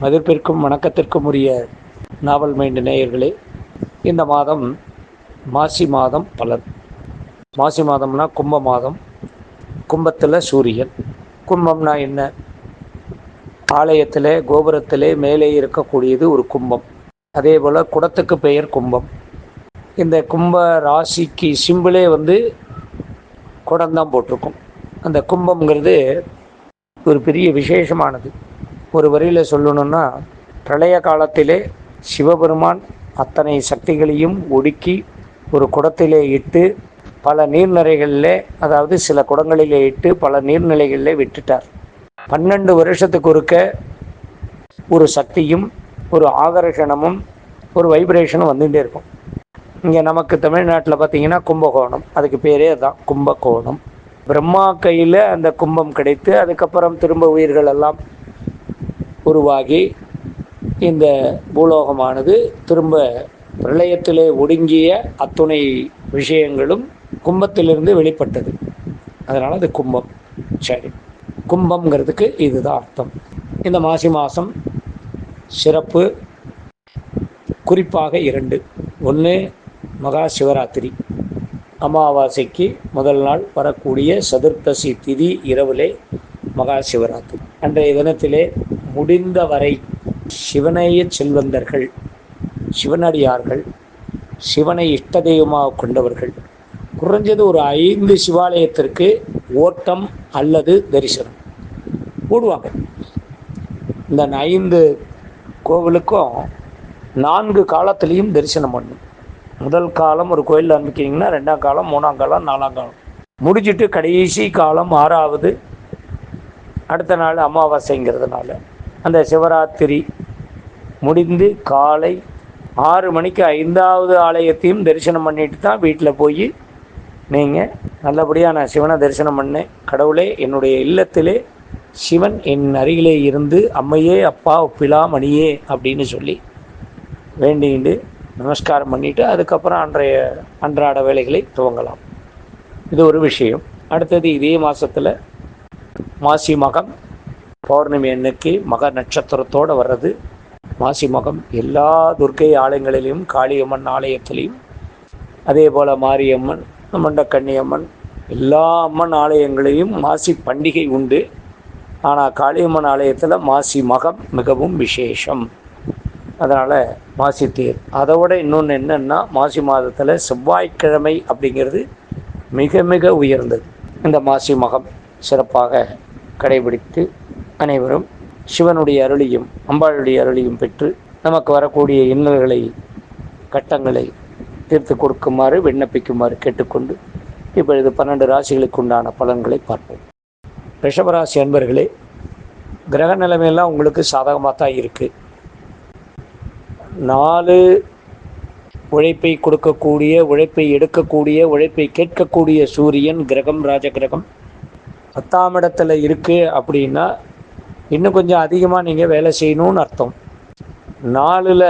மதிப்பிற்கும் வணக்கத்திற்கும் உரிய நாவல் மைண்டு நேயர்களே இந்த மாதம் மாசி மாதம் பலன். மாசி மாதம்னா கும்ப மாதம். கும்பத்தில் சூரியன். கும்பம்னா என்ன? ஆலயத்தில் கோபுரத்திலே மேலே இருக்கக்கூடியது ஒரு கும்பம். அதே போல் குடத்துக்கு பெயர் கும்பம். இந்த கும்ப ராசிக்கு சிம்பிளே வந்து குடம்தான் போட்டிருக்கும். அந்த கும்பம்ங்கிறது ஒரு பெரிய விசேஷமானது. ஒரு வரியில் சொல்லணும்னா பிரளய காலத்திலே சிவபெருமான் அத்தனை சக்திகளையும் ஒடுக்கி ஒரு குடத்திலே இட்டு பல நீர்நிலைகளில் அதாவது சில குடங்களிலே இட்டு பல நீர்நிலைகளில் விட்டுட்டார். பன்னெண்டு வருஷத்துக்கு ஒருக்க ஒரு சக்தியும் ஒரு ஆகர்ஷணமும் ஒரு வைப்ரேஷனும் வந்துகிட்டே இருக்கும். இங்கே நமக்கு தமிழ்நாட்டில் பார்த்தீங்கன்னா கும்பகோணம். அதுக்கு பேரே தான் கும்பகோணம். பிரம்மா கையில் அந்த கும்பம் கிடைத்து அதுக்கப்புறம் திரும்ப உயிர்கள் எல்லாம் உருவாகி இந்த பூலோகமானது திரும்ப பிரளயத்திலே ஒடுங்கிய அத்துணை விஷயங்களும் கும்பத்திலிருந்து வெளிப்பட்டது. அதனால் அது கும்பம். சரி. கும்பம்ங்கிறதுக்கு இதுதான் அர்த்தம். இந்த மாசி மாதம் சிறப்பு குறிப்பாக இரண்டு. ஒன்று மகா சிவராத்திரி. அமாவாசைக்கு முதல் நாள் வரக்கூடிய சதுர்த்தசி திதி இரவிலே மகா சிவராத்திரி. அன்றைய தினத்திலே முடிந்தவரை சிவனைய செல்வந்தர்கள் சிவனடியார்கள் சிவனை இஷ்ட தெய்வமாக கொண்டவர்கள். குறைஞ்சது ஒரு ஐந்து சிவாலயத்திற்கு ஓட்டம் அல்லது தரிசனம். போடுவாங்க இந்த ஐந்து கோவிலுக்கும் நான்கு காலத்திலையும் தரிசனம் பண்ணும். முதல் காலம் ஒரு கோயிலில் அனுப்பிக்கிங்கன்னா ரெண்டாம் காலம் மூணாம் காலம் நாலாம் காலம். முடிச்சுட்டு கடைசி காலம் ஆறாவது அடுத்த நாள் அமாவாசைங்கிறதுனால. அந்த சிவராத்திரி முடிந்து காலை ஆறு மணிக்கு ஐந்தாவது ஆலயத்தையும் தரிசனம் பண்ணிட்டு தான் வீட்டில் போய் நீங்கள் நல்லபடியாக நான் சிவனை தரிசனம் பண்ணேன். கடவுளே என்னுடைய இல்லத்திலே சிவன் என் அருகிலே இருந்து அம்மையே அப்பா ஒப்பிலா மணியே அப்படின்னு சொல்லி வேண்டிக்கிட்டு நமஸ்காரம் பண்ணிவிட்டு அதுக்கப்புறம் அன்றைய அன்றாட வேலைகளை துவங்கலாம். இது ஒரு விஷயம். அடுத்தது இதே மாதத்தில் மாசி மகம். பௌர்ணமி அன்னைக்கு மக நட்சத்திரத்தோடு வர்றது. மாசி மகம் எல்லா துர்க்கை ஆலயங்களிலும் காளியம்மன் ஆலயத்திலையும். அதே போல் மாரியம்மன் மண்டக்கண்ணியம்மன் எல்லா அம்மன் ஆலயங்களையும் மாசி பண்டிகை உண்டு. ஆனால் காளியம்மன் ஆலயத்தில் மாசி மகம் மிகவும் விசேஷம். அதனால் மாசி தேர். அதை விட இன்னொன்று என்னென்னா மாசி மாதத்தில் செவ்வாய்க்கிழமை அப்படிங்கிறது மிக மிக உயர்ந்தது. இந்த மாசி மகம் சிறப்பாக கடைபிடித்து அனைவரும் சிவனுடைய அருளியும் அம்பாளுடைய அருளியும் பெற்று நமக்கு வரக்கூடிய இன்னல்களை கட்டங்களை தீர்த்து கொடுக்குமாறு விண்ணப்பிக்குமாறு கேட்டுக்கொண்டு இப்பொழுது பன்னெண்டு ராசிகளுக்கு உண்டான பலன்களை பார்ப்போம். ரிஷபராசி அன்பர்களே கிரக நிலைமையெல்லாம் உங்களுக்கு சாதகமாக தான் இருக்குது நாலு உழைப்பை கொடுக்கக்கூடிய உழைப்பை எடுக்கக்கூடிய உழைப்பை கேட்கக்கூடிய சூரியன் கிரகம் ராஜ கிரகம் பத்தாம் இடத்துல இருக்குது அப்படின்னா இன்னும் கொஞ்சம் அதிகமாக நீங்கள் வேலை செய்யணும்னு அர்த்தம். நாலில்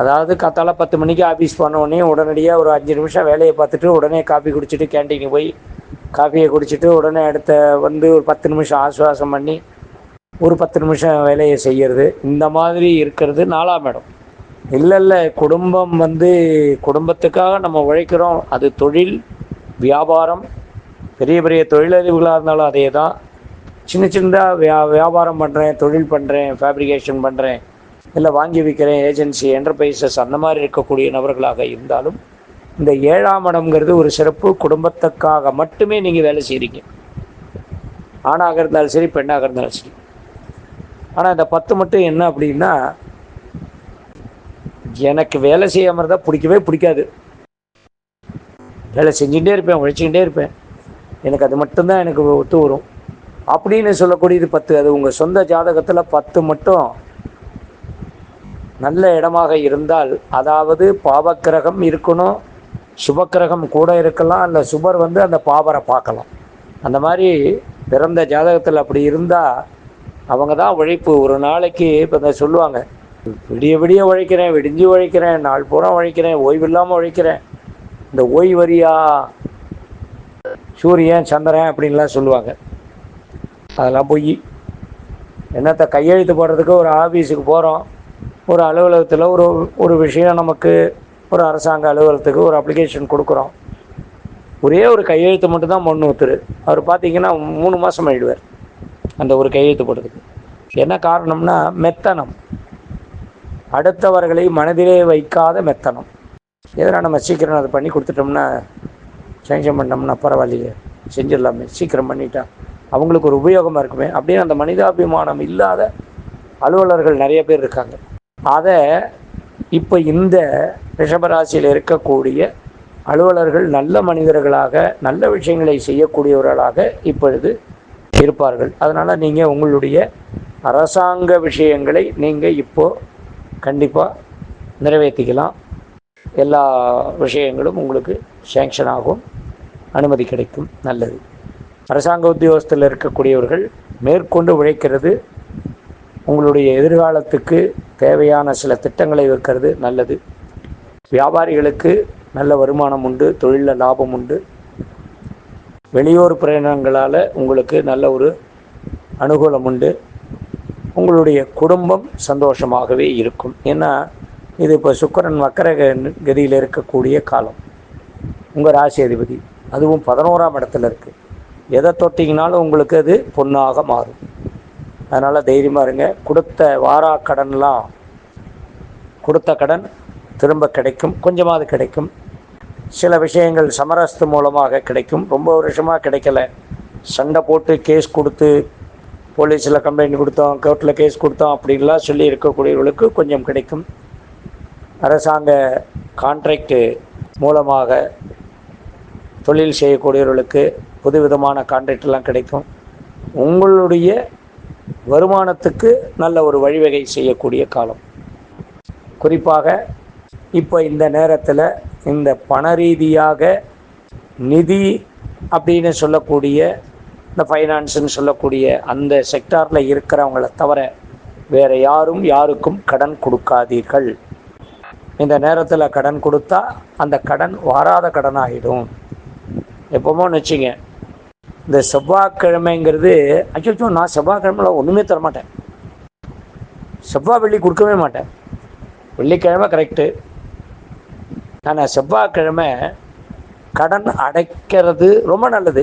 அதாவது கத்தால பத்து மணிக்கு ஆஃபீஸ் பண்ணோடனே உடனடியாக ஒரு அஞ்சு நிமிஷம் வேலையை பார்த்துட்டு உடனே காஃபி குடிச்சிட்டு கேன்டீனுக்கு போய் காஃபியை குடிச்சிட்டு உடனே அடுத்த வந்து ஒரு பத்து நிமிஷம் ஆசுவாசம் பண்ணி ஒரு பத்து நிமிஷம் வேலையை செய்கிறது இந்த மாதிரி இருக்கிறது நாலாம் இடம். இல்லை இல்லை குடும்பம் வந்து குடும்பத்துக்காக நம்ம உழைக்கிறோம். அது தொழில் வியாபாரம் பெரிய பெரிய தொழிலதிபர்களாக இருந்தாலும் அதே தான் சின்ன சின்னதாக வியா வியாபாரம் பண்ணுறேன் தொழில் பண்ணுறேன் ஃபேப்ரிகேஷன் பண்ணுறேன் இல்லை வாங்கி விற்கிறேன் ஏஜென்சி என்டர்பிரைசஸ் அந்த மாதிரி இருக்கக்கூடிய நபர்களாக இருந்தாலும் இந்த ஏழாம் இடம்ங்கிறது ஒரு சிறப்பு குடும்பத்துக்காக மட்டுமே நீங்கள் வேலை செய்கிறீங்க ஆணாக இருந்தாலும் சரி பெண்ணாக இருந்தாலும் சரி. ஆனால் இந்த பத்து மட்டும் என்ன அப்படின்னா எனக்கு வேலை செய்யாமல் இருந்தால் பிடிக்கவே பிடிக்காது. வேலை செஞ்சுட்டே இருப்பேன் உழைச்சிக்கிட்டே இருப்பேன். எனக்கு அது மட்டும்தான் எனக்கு ஒத்து வரும். அப்படின்னு சொல்லக்கூடியது பத்து. அது உங்கள் சொந்த ஜாதகத்தில் பத்து மட்டும் நல்ல இடமாக இருந்தால் அதாவது பாவக்கிரகம் இருக்கணும் சுபக்கிரகம் கூட இருக்கலாம் இல்லை சுபர் வந்து அந்த பாவரை பார்க்கலாம். அந்த மாதிரி பிறந்த ஜாதகத்தில் அப்படி இருந்தால் அவங்க தான் உழைப்பு. ஒரு நாளைக்கு இப்போ இந்த சொல்லுவாங்க விடிய விடிய உழைக்கிறேன் விடிஞ்சு உழைக்கிறேன் நாள் பூரா உழைக்கிறேன் ஓய்வு இல்லாமல் உழைக்கிறேன். இந்த ஓய்வரியா சூரியன் சந்திரன் அப்படின்லாம் சொல்லுவாங்க. அதெல்லாம் போய் என்னத்தை கையெழுத்து போடுறதுக்கு ஒரு ஆஃபீஸுக்கு போகிறோம் ஒரு அலுவலகத்தில் ஒரு ஒரு விஷயம் நமக்கு ஒரு அரசாங்க அலுவலகத்துக்கு ஒரு அப்ளிகேஷன் கொடுக்குறோம். ஒரே ஒரு கையெழுத்து மட்டும்தான் மண் ஊத்துரு அவர் பார்த்தீங்கன்னா மூணு மாதம் ஆயிடுவார் அந்த ஒரு கையெழுத்து போடுறதுக்கு. என்ன காரணம்னா மெத்தனம். அடுத்தவர்களை மனதிலே வைக்காத மெத்தனம். எதனால் நம்ம சீக்கிரம் அதை பண்ணி கொடுத்துட்டோம்னா சேஞ்சம் பண்ணோம்னா பரவாயில்லையே செஞ்சிடலாமே சீக்கிரம் பண்ணிட்டா. அவங்களுக்கு ஒரு உபயோகமாக இருக்குமே. அப்படின்னு அந்த மனிதாபிமானம் இல்லாத அலுவலர்கள் நிறைய பேர் இருக்காங்க. அதை இப்போ இந்த ரிஷபராசியில் இருக்கக்கூடிய அலுவலர்கள் நல்ல மனிதர்களாக நல்ல விஷயங்களை செய்யக்கூடியவர்களாக இப்பொழுது இருப்பார்கள். அதனால் நீங்கள் உங்களுடைய அரசாங்க விஷயங்களை நீங்கள் இப்போது கண்டிப்பாக நிறைவேற்றிக்கலாம். எல்லா விஷயங்களும் உங்களுக்கு சேங்ஷன் ஆகும். அனுமதி கிடைக்கும். நல்லது. அரசாங்க உத்தியோகத்தில் இருக்கக்கூடியவர்கள் மேற்கொண்டு உழைக்கிறது. உங்களுடைய எதிர்காலத்துக்கு தேவையான சில திட்டங்களை வைக்கிறது நல்லது. வியாபாரிகளுக்கு நல்ல வருமானம் உண்டு தொழிலில் லாபம் உண்டு. வெளியூர் பிரயாணங்களால் உங்களுக்கு நல்ல ஒரு அனுகூலம் உண்டு. உங்களுடைய குடும்பம் சந்தோஷமாகவே இருக்கும். ஏன்னா இது இப்போ சுக்கரன் வக்கர கதியில் இருக்கக்கூடிய காலம். உங்கள் ராசி அதிபதி. அதுவும் பதினோராம் இடத்துல இருக்குது எதை தொட்டிங்கனாலும் உங்களுக்கு அது பொண்ணாக மாறும். அதனால் தைரியமாக இருங்க. கொடுத்த வாரா கடன்லாம் கொடுத்த கடன் திரும்ப கிடைக்கும். கொஞ்சமாவது கிடைக்கும். சில விஷயங்கள் சமரசத்து மூலமாக கிடைக்கும். ரொம்ப வருஷமாக கிடைக்கல. சண்டை போட்டு கேஸ் கொடுத்து போலீஸில் கம்ப்ளைண்ட் கொடுத்தோம் கோர்ட்டில் கேஸ் கொடுத்தோம் அப்படின்லாம் சொல்லி இருக்கக்கூடியவர்களுக்கு கொஞ்சம் கிடைக்கும். அரசாங்க கான்ட்ராக்டு மூலமாக தொழில் செய்யக்கூடியவர்களுக்கு புதுவிதமான கான்ட்ராக்டெலாம் கிடைக்கும். உங்களுடைய வருமானத்துக்கு நல்ல ஒரு வழிவகை செய்யக்கூடிய காலம். குறிப்பாக இப்போ இந்த நேரத்தில் இந்த பண ரீதியாக நிதி அப்படின்னு சொல்லக்கூடிய இந்த ஃபைனான்ஸுன்னு சொல்லக்கூடிய அந்த செக்டாரில் இருக்கிறவங்கள தவிர வேறு யாரும் யாருக்கும் கடன் கொடுக்காதீர்கள். இந்த நேரத்தில் கடன் கொடுத்தா அந்த கடன் வராத கடன் ஆகிடும் எப்போமோ நினச்சிங்க இந்த செவ்வாய்க்கிழமைங்கிறது அச்சோ நான் செவ்வாய்க்கிழமையில் ஒன்றுமே தரமாட்டேன். செவ்வாய் வெள்ளி கொடுக்கவே மாட்டேன். வெள்ளிக்கிழமை கரெக்டு ஆனால் செவ்வாய்க்கிழமை கடன் அடைக்கிறது ரொம்ப நல்லது.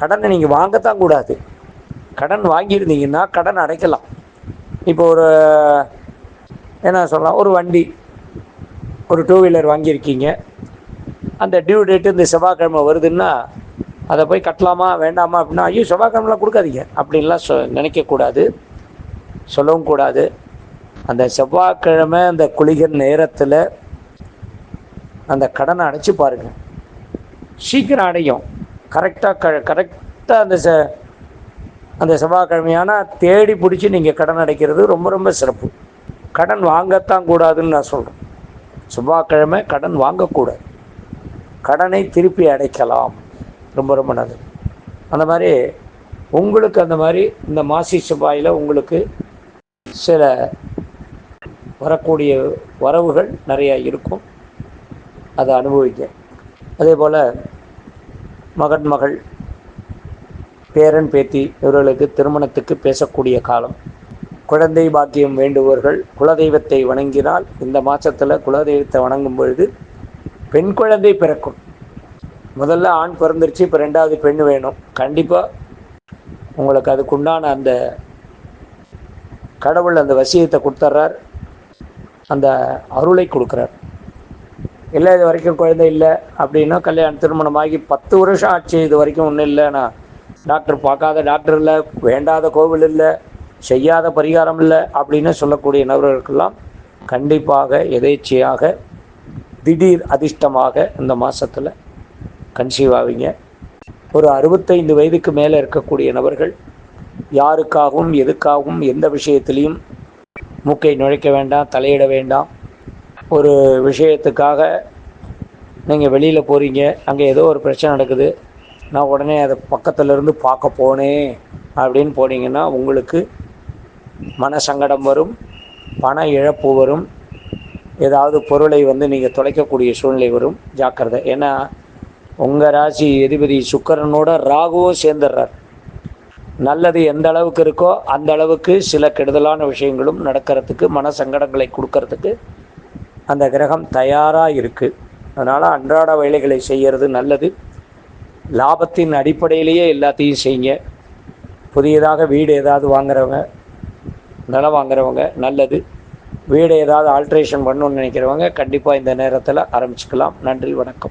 கடனை நீங்கள் வாங்கத்தான் கூடாது. கடன் வாங்கியிருந்தீங்கன்னா கடன் அடைக்கலாம். இப்போ ஒரு என்ன சொல்லலாம் ஒரு வண்டி ஒரு டூ வீலர் வாங்கியிருக்கீங்க. அந்த டியூ டேட்டு இந்த செவ்வாய்க்கிழமை வருதுன்னா அதை போய் கட்டலாமா வேண்டாமா அப்படின்னா ஐயோ செவ்வாய்க்கிழமெலாம் கொடுக்காதீங்க. அப்படின்லாம் சொ நினைக்கக்கூடாது. சொல்லவும் கூடாது. அந்த செவ்வாய்க்கிழமை அந்த குளிகர் நேரத்தில் அந்த கடனை அடைச்சி பாருங்கள் சீக்கிரம் அடையும். கரெக்டாக க கரெக்டாக அந்த செ அந்த செவ்வாய்க்கிழமையான தேடி பிடிச்சி நீங்கள் கடன் அடைக்கிறது ரொம்ப ரொம்ப சிறப்பு. கடன் வாங்கத்தான் கூடாதுன்னு நான் சொல்கிறேன் செவ்வாய்க்கிழமை கடன் வாங்கக்கூடாது. கடனை திருப்பி அடைக்கலாம். ரொம்ப ரொம்ப நல்லது. அந்த மாதிரி உங்களுக்கு அந்த மாதிரி இந்த மாசி செவ்வாயில் உங்களுக்கு சில வரக்கூடிய வரவுகள் நிறையா இருக்கும். அதை அனுபவிக்க அதே போல் மகன் மகள் பேரன் பேத்தி இவர்களுக்கு திருமணத்துக்கு பேசக்கூடிய காலம். குழந்தை பாக்கியம் வேண்டுபவர்கள் குலதெய்வத்தை வணங்கினால் இந்த மாதத்தில் குலதெய்வத்தை வணங்கும் பொழுது பெண் குழந்தை பிறக்கும். முதல்ல ஆண் பிறந்துருச்சு இப்போ ரெண்டாவது பெண் வேணும். கண்டிப்பாக உங்களுக்கு அதுக்குண்டான அந்த கடவுள் அந்த வசியத்தை கொடுத்துட்றார் அந்த அருளை கொடுக்குறார். இல்லை இது வரைக்கும் குழந்தை இல்லை அப்படின்னா கல்யாணம் திருமணமாகி பத்து வருஷம் ஆச்சு இது வரைக்கும் ஒன்றும் இல்லை. டாக்டர் பார்க்காத டாக்டர் இல்லை வேண்டாத கோவில் இல்லை செய்யாத பரிகாரம் இல்லை அப்படின்னு சொல்லக்கூடிய நபர்களுக்கெல்லாம் கண்டிப்பாக எதேச்சையாக திடீர் அதிர்ஷ்டமாக இந்த மாதத்தில் கன்சீவ் ஆவீங்க. ஒரு அறுபத்தைந்து வயதுக்கு மேலே இருக்கக்கூடிய நபர்கள் யாருக்காகவும் எதுக்காகவும் எந்த விஷயத்திலையும் மூக்கை நுழைக்க வேண்டாம் தலையிட வேண்டாம். ஒரு விஷயத்துக்காக நீங்கள் வெளியில் போகிறீங்க அங்கே ஏதோ ஒரு பிரச்சனை நடக்குது நான் உடனே அதை பக்கத்தில் இருந்து பார்க்க போனேன் அப்படின்னு போனீங்கன்னா உங்களுக்கு மன சங்கடம் வரும் பண இழப்பு வரும் ஏதாவது பொருளை வந்து நீங்கள் தொலைக்கக்கூடிய சூழ்நிலை வரும். ஜாக்கிரதை. ஏன்னா உங்கள் ராசி எதிபதி சுக்கரனோட ராகுவும் சேர்ந்துடுறார் நல்லது எந்த அளவுக்கு இருக்கோ அந்த அளவுக்கு சில கெடுதலான விஷயங்களும் நடக்கிறதுக்கு மன சங்கடங்களை கொடுக்கறதுக்கு அந்த கிரகம் தயாராக இருக்குது அதனால் அன்றாட வேலைகளை செய்கிறது நல்லது. லாபத்தின் அடிப்படையிலேயே எல்லாத்தையும் செய்யுங்க. புதியதாக வீடு ஏதாவது வாங்குறவங்க நிலம் வாங்குறவங்க நல்லது. வீடு ஏதாவது ஆல்ட்ரேஷன் பண்ணணும்னு நினைக்கிறவங்க கண்டிப்பாக இந்த நேரத்தில் ஆரம்பிச்சுக்கலாம். நன்றி வணக்கம்.